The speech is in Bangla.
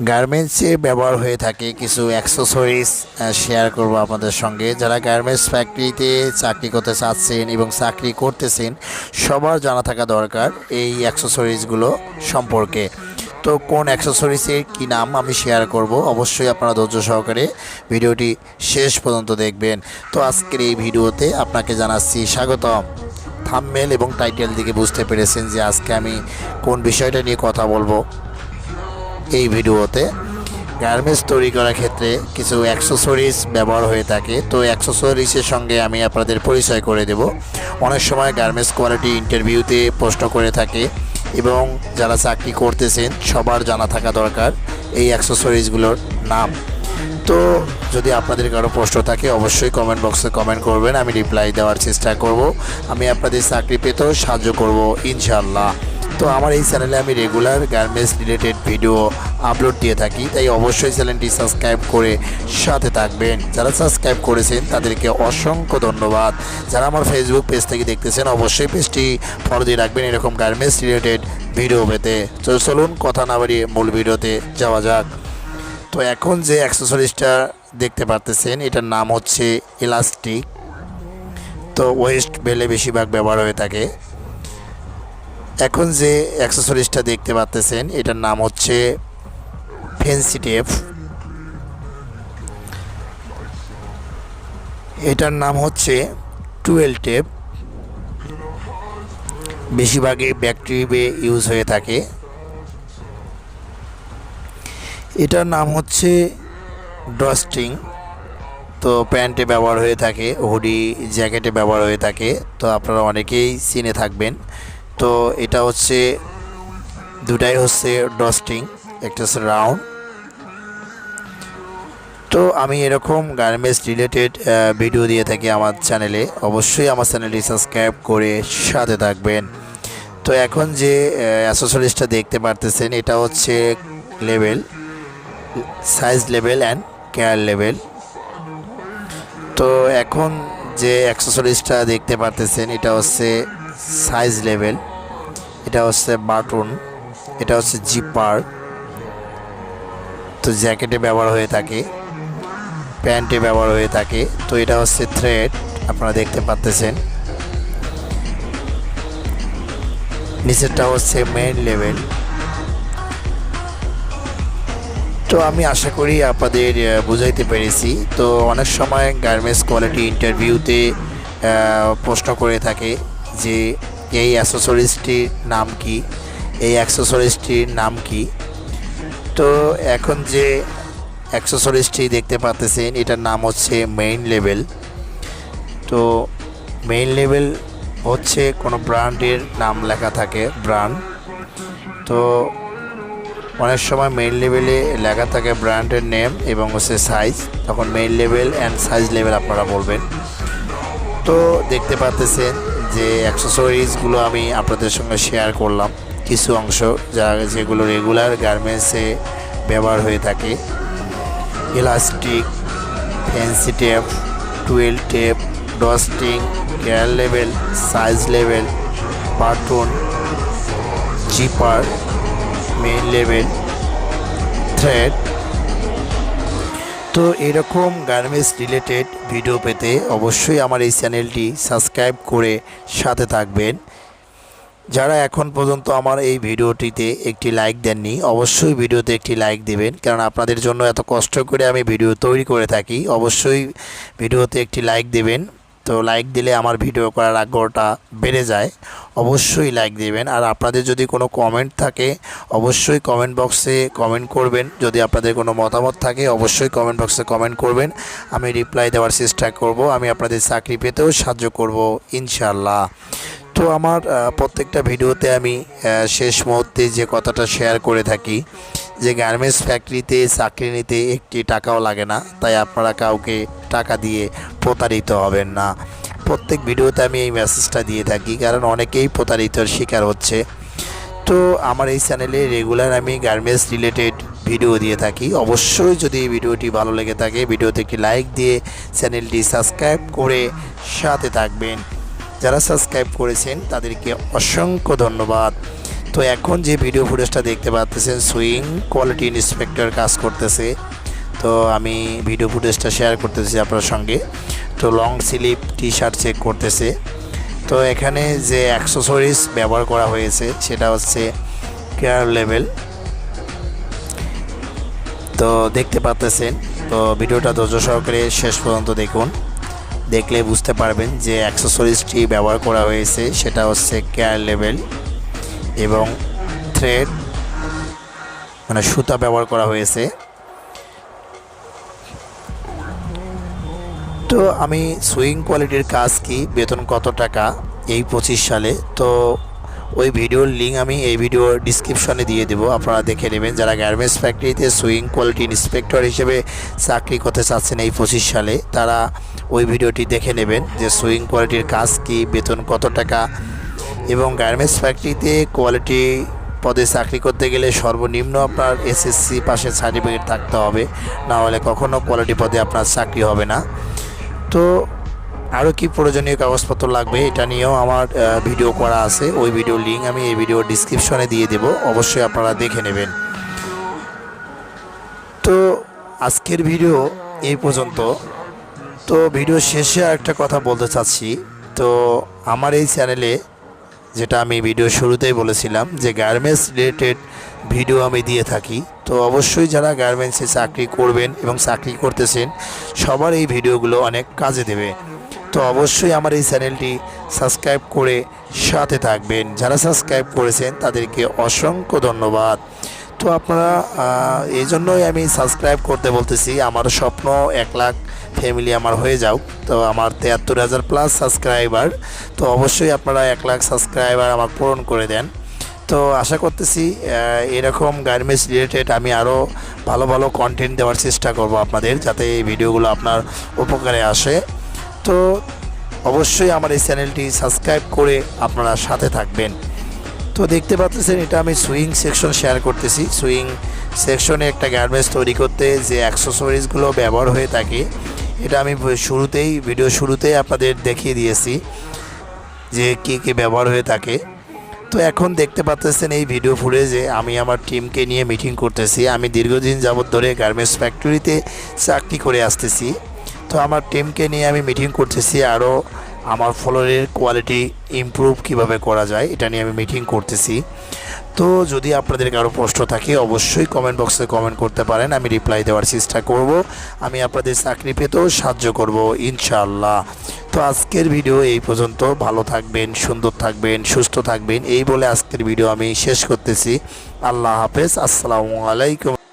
গার্মেন্টসে ব্যবহার হয়ে থাকে কিছু অ্যাক্সেসরিজ শেয়ার করব আপনাদের সঙ্গে। যারা গার্মেন্টস ফ্যাক্টরিতে চাকরি করতে চাচ্ছেন এবং চাকরি করতেছেন, সবার জানা থাকা দরকার এই অ্যাক্সেসরিজগুলো সম্পর্কে। তো কোন অ্যাক্সেসরিজের কী নাম আমি শেয়ার করব, অবশ্যই আপনারা ধৈর্য সহকারে ভিডিওটি শেষ পর্যন্ত দেখবেন। তো আজকের এই ভিডিওতে আপনাকে জানাচ্ছি স্বাগতম। থামমেল এবং টাইটেল দিকে বুঝতে পেরেছেন যে আজকে আমি কোন বিষয়টা নিয়ে কথা বলব। এই ভিডিওতে গার্মেন্টস তৈরি করার ক্ষেত্রে কিছু অ্যাক্সেসরিজ ব্যবহার হয়ে থাকে। তো অ্যাক্সেসরিজের সঙ্গে আমি আপনাদের পরিচয় করে দেব। অনেক সময় গার্মেন্টস কোয়ালিটি ইন্টারভিউতে প্রশ্ন করে থাকে এবং যারা চাকরি করতেছেন, সবার জানা থাকা দরকার এই অ্যাক্সেসরিজগুলোর নাম। তো যদি আপনাদের কারও প্রশ্ন থাকে, অবশ্যই কমেন্ট বক্সে কমেন্ট করবেন। আমি রিপ্লাই দেওয়ার চেষ্টা করব। আমি আপনাদের চাকরি পেতেও সাহায্য করব ইনশাল্লাহ তো আমার এই চ্যানেলে আমি regular garments related video upload দিয়ে থাকি, তাই অবশ্যই চ্যানেলটি সাবস্ক্রাইব করে সাথে থাকবেন। যারা সাবস্ক্রাইব করেছেন, তাদেরকে অসংখ্য ধন্যবাদ। যারা আমার ফেসবুক পেজ থেকে দেখতেছেন, অবশ্যই পেজটি ফলো দিয়ে রাখবেন এরকম গার্মেন্টস রিলেটেড ভিডিও পেতে। তো চলুন কথা না বাড়িয়ে মূল ভিডিওতে যাওয়া যাক। তো এখন যে অ্যাক্সেসরিজটা দেখতে পারতেছেন, এটার নাম হচ্ছে ইলাস্টিক তো ওয়েস্ট বেলে বেশিরভাগ ব্যবহার হয়ে থাকে। এখন যে অ্যাক্সেসরিজটা দেখতে পাচ্তেছেন এটার নাম হচ্ছে ফেন্সি টেপ এটার নাম হচ্ছে টুয়েল টেপ বেশিরভাগই ব্যাকটেরিবে ইউজ হয়ে থাকে। এটার নাম হচ্ছে ডস্টিং তো প্যান্টে ব্যবহার হয়ে থাকে হুডি জ্যাকেটে ব্যবহার হয়ে থাকে। তো আপনারা অনেকেই চিনে থাকবেন। তো এটা হচ্ছে, দুটাই হচ্ছে ডস্টিং একটা হচ্ছে রাউন্ড তো আমি এরকম গার্মেন্টস রিলেটেড ভিডিও দিয়ে থাকি আমার চ্যানেলে অবশ্যই আমার চ্যানেলটি সাবস্ক্রাইব করে সাথে থাকবেন। তো এখন যে অ্যাসেসরিজটা দেখতে পারতেছেন, এটা হচ্ছে level size level and care level তো এখন যে অ্যাক্সেসরিজটা দেখতে পারতেছেন, এটা হচ্ছে সাইজ লেভেল এটা হচ্ছে বাটন, এটা হচ্ছে জিপার তো জ্যাকেটে ব্যবহার হয়ে থাকে প্যান্টে ব্যবহার হয়ে থাকে, তো এটা হচ্ছে থ্রেড আপনারা দেখতে পাচ্তেছেন নিচেরটা হচ্ছে মেন লেভেল তো আমি আশা করি আপনাদের বুঝাইতে পেরেছি। তো অনেক সময় গার্মেন্টস কোয়ালিটি ইন্টারভিউতে প্রশ্ন করে থাকে। যে এই অ্যাসেসরিজটির নাম কি? এই অ্যাক্সেসরিজটির নাম কি? তো এখন যে অ্যাক্সেসরিজটি দেখতে পাচ্তেছেন এটার নাম হচ্ছে মেইন লেভেল তো মেইন লেভেল হচ্ছে কোনো ব্র্যান্ডের নাম লেখা থাকে ব্র্যান্ড তো অনেক সময় মেইন লেভেলে লেখা থাকে ব্র্যান্ডের নেম এবং হচ্ছে সাইজ তখন main level and size level আপনারা বলবেন। তো দেখতে পাচ্তেছেন যে অ্যাক্সেসরিজগুলো আমি আপনাদের সঙ্গে শেয়ার করলাম, কিছু অংশ যা যেগুলো রেগুলার গার্মেন্টসে ব্যবহার হয়ে থাকে। Elastic fancy tape টুয়েল tape dusting care level size level পার্টন zipper main level thread তো এরকম গার্মেন্টস রিলেটেড ভিডিও পেতে অবশ্যই আমার এই চ্যানেলটি সাবস্ক্রাইব করে সাথে থাকবেন। যারা এখন পর্যন্ত আমার এই ভিডিওটিতে একটি লাইক দেননি, অবশ্যই ভিডিওতে একটি লাইক দেবেন, কারণ আপনাদের জন্য এত কষ্ট করে আমি ভিডিও তৈরি করে থাকি। অবশ্যই ভিডিওতে একটি লাইক দেবেন। তো লাইক দিলে আমার ভিডিও করার আগ্রহটা বেড়ে যায়। অবশ্যই লাইক দিবেন। আর আপনাদের যদি কোনো কমেন্ট থাকে, অবশ্যই কমেন্ট বক্সে কমেন্ট করবেন। যদি আপনাদের কোনো মতামত থাকে, অবশ্যই কমেন্ট বক্সে কমেন্ট করবেন। আমি রিপ্লাই দেওয়ার চেষ্টা করব। আমি আপনাদের চাকরি পেতেও সাহায্য করব ইনশাল্লাহ তো আমার প্রত্যেকটা ভিডিওতে আমি শেষ মুহূর্তে যে কথাটা শেয়ার করে থাকি, যে গার্মেন্টস ফ্যাক্টরিতে চাকরি নিতে একটি টাকাও লাগে না, তাই আপনারা কাউকে টাকা দিয়ে প্রতারিত হবেন না। প্রত্যেক ভিডিওতে আমি এই মেসেজটা দিয়ে থাকি, কারণ অনেকেই প্রতারিতর শিকার হচ্ছে। তো আমার এই চ্যানেলে রেগুলার আমি গার্মেন্টস রিলেটেড ভিডিও দিয়ে থাকি। অবশ্যই যদি এই ভিডিওটি ভালো লেগে থাকে, ভিডিওতে একটি লাইক দিয়ে চ্যানেলটি সাবস্ক্রাইব করে সাথে থাকবেন। যারা সাবস্ক্রাইব করেছেন, তাদেরকে অসংখ্য ধন্যবাদ। তো এখন যে ভিডিও ফুটেজটা দেখতে পাচ্ছেন সুইং কোয়ালিটি ইন্সপেক্টর কাজ করতেছে। তো আমি ভিডিও ফুটেজটা শেয়ার করতেছি আপনার সঙ্গে। তো long sleeve T shirt check করতেছে। তো এখানে যে অ্যাক্সেসরিজ ব্যবহার করা হয়েছে, সেটা হচ্ছে কেয়ার লেভেল তো দেখতে পাচ্তেছেন তো ভিডিওটা ধৈর্য সহকারে শেষ পর্যন্ত দেখুন। দেখলে বুঝতে পারবেন যে অ্যাক্সেসরিজটি ব্যবহার করা হয়েছে, সেটা হচ্ছে কেয়ার লেভেল এবং থ্রেড মানে সুতা ব্যবহার করা হয়েছে। তো আমি সুইং কোয়ালিটির কাজ কি? বেতন কত টাকা? এই পঁচিশ সালে। তো ওই ভিডিওর লিঙ্ক আমি এই ভিডিও ডিসক্রিপশনে দিয়ে দেবো। আপনারা দেখে নেবেন যারা গার্মেন্টস ফ্যাক্টরিতে সুইং কোয়ালিটি ইন্সপেক্টর হিসেবে চাকরি করতে চাচ্ছেন এই পঁচিশ সালে তারা ওই ভিডিওটি দেখে নেবেন যে সুইং কোয়ালিটির কাজ কি, বেতন কত টাকা এবং গার্মেন্টস ফ্যাক্টরিতে কোয়ালিটি পদে চাকরি করতে গেলে সর্বনিম্ন আপনার এসএসসি পাশে সার্টিফিকেট থাকতে হবে। না হলে কখনও কোয়ালিটি পদে আপনার চাকরি হবে না। তো আরও কি প্রয়োজনীয় কাগজপত্র লাগবে এটা নিয়েও আমার ভিডিও করা আছে। ওই ভিডিও লিঙ্ক আমি এই ভিডিও ডিসক্রিপশনে দিয়ে দেব। অবশ্যই আপনারা দেখে নেবেন। তো আজকের ভিডিও এই পর্যন্ত। তো ভিডিও শেষে একটা কথা বলতে চাচ্ছি। তো আমার এই চ্যানেলে যেটা আমি ভিডিও শুরুতেই বলেছিলাম যে গার্মেন্টস রিলেটেড ভিডিও আমি দিয়ে থাকি। তো অবশ্যই যারা গার্মেন্টসে চাকরি করবেন এবং চাকরি করতেছেন, সবার এই ভিডিওগুলো অনেক কাজে দেবে। তো অবশ্যই আমার এই চ্যানেলটি সাবস্ক্রাইব করে সাথে থাকবেন। যারা সাবস্ক্রাইব করেছেন, তাদেরকে অসংখ্য ধন্যবাদ। তো আপনারা এই জন্যই আমি সাবস্ক্রাইব করতে বলতেছি, আমার স্বপ্ন এক লাখ ফ্যামিলি আমার হয়ে যাও তো আমার তেহাত্তর হাজার প্লাস সাবস্ক্রাইবার তো অবশ্যই আপনারা এক লাখ সাবস্ক্রাইবার আমার পূরণ করে দেন। তো আশা করতেছি এরকম গার্মেন্টস রিলেটেড আমি আরও ভালো ভালো কন্টেন্ট দেওয়ার চেষ্টা করব আপনাদের, যাতে এই ভিডিওগুলো আপনার উপকারে আসে। তো অবশ্যই আমার এই চ্যানেলটি সাবস্ক্রাইব করে আপনারা সাথে থাকবেন। তো দেখতে পাচ্ছেন, এটা আমি সুইং সেকশন শেয়ার করতেছি। সুইং সেকশনে একটা গার্মেন্টস তৈরি করতে যে অ্যাক্সেসরিজগুলো ব্যবহার হয়ে থাকে, এটা আমি শুরুতেই, ভিডিও শুরুতেই আপনাদের দেখিয়ে দিয়েছি যে কী কী ব্যবহার হয়ে থাকে। তো এখন দেখতে পাচ্ছেন এই ভিডিও ফুটেজে আমি আমার টিমকে নিয়ে মিটিং করতেছি। আমি দীর্ঘদিন যাবৎ ধরে গার্মেন্টস ফ্যাক্টরিতে চাকরি করে আসতেছি। তো আমার টিমকে নিয়ে আমি মিটিং করতেছি আরও আমার ফলোয়ারের কোয়ালিটি ইমপ্রুভ কীভাবে করা যায়, এটা নিয়ে আমি মিটিং করতেছি। তো যদি আপনাদের কারও প্রশ্ন থাকে, অবশ্যই কমেন্ট বক্সে কমেন্ট করতে পারেন, আমি রিপ্লাই দেওয়ার চেষ্টা করব। আমি আপনাদের চাকরি পেতেও সাহায্য করব, ইনশাআল্লাহ। তো আজকের ভিডিও এই পর্যন্ত। ভালো থাকবেন, সুন্দর থাকবেন, সুস্থ থাকবেন, এই বলে আজকের ভিডিও আমি শেষ করতেছি। আল্লাহ হাফেজ, আসসালামু আলাইকুম।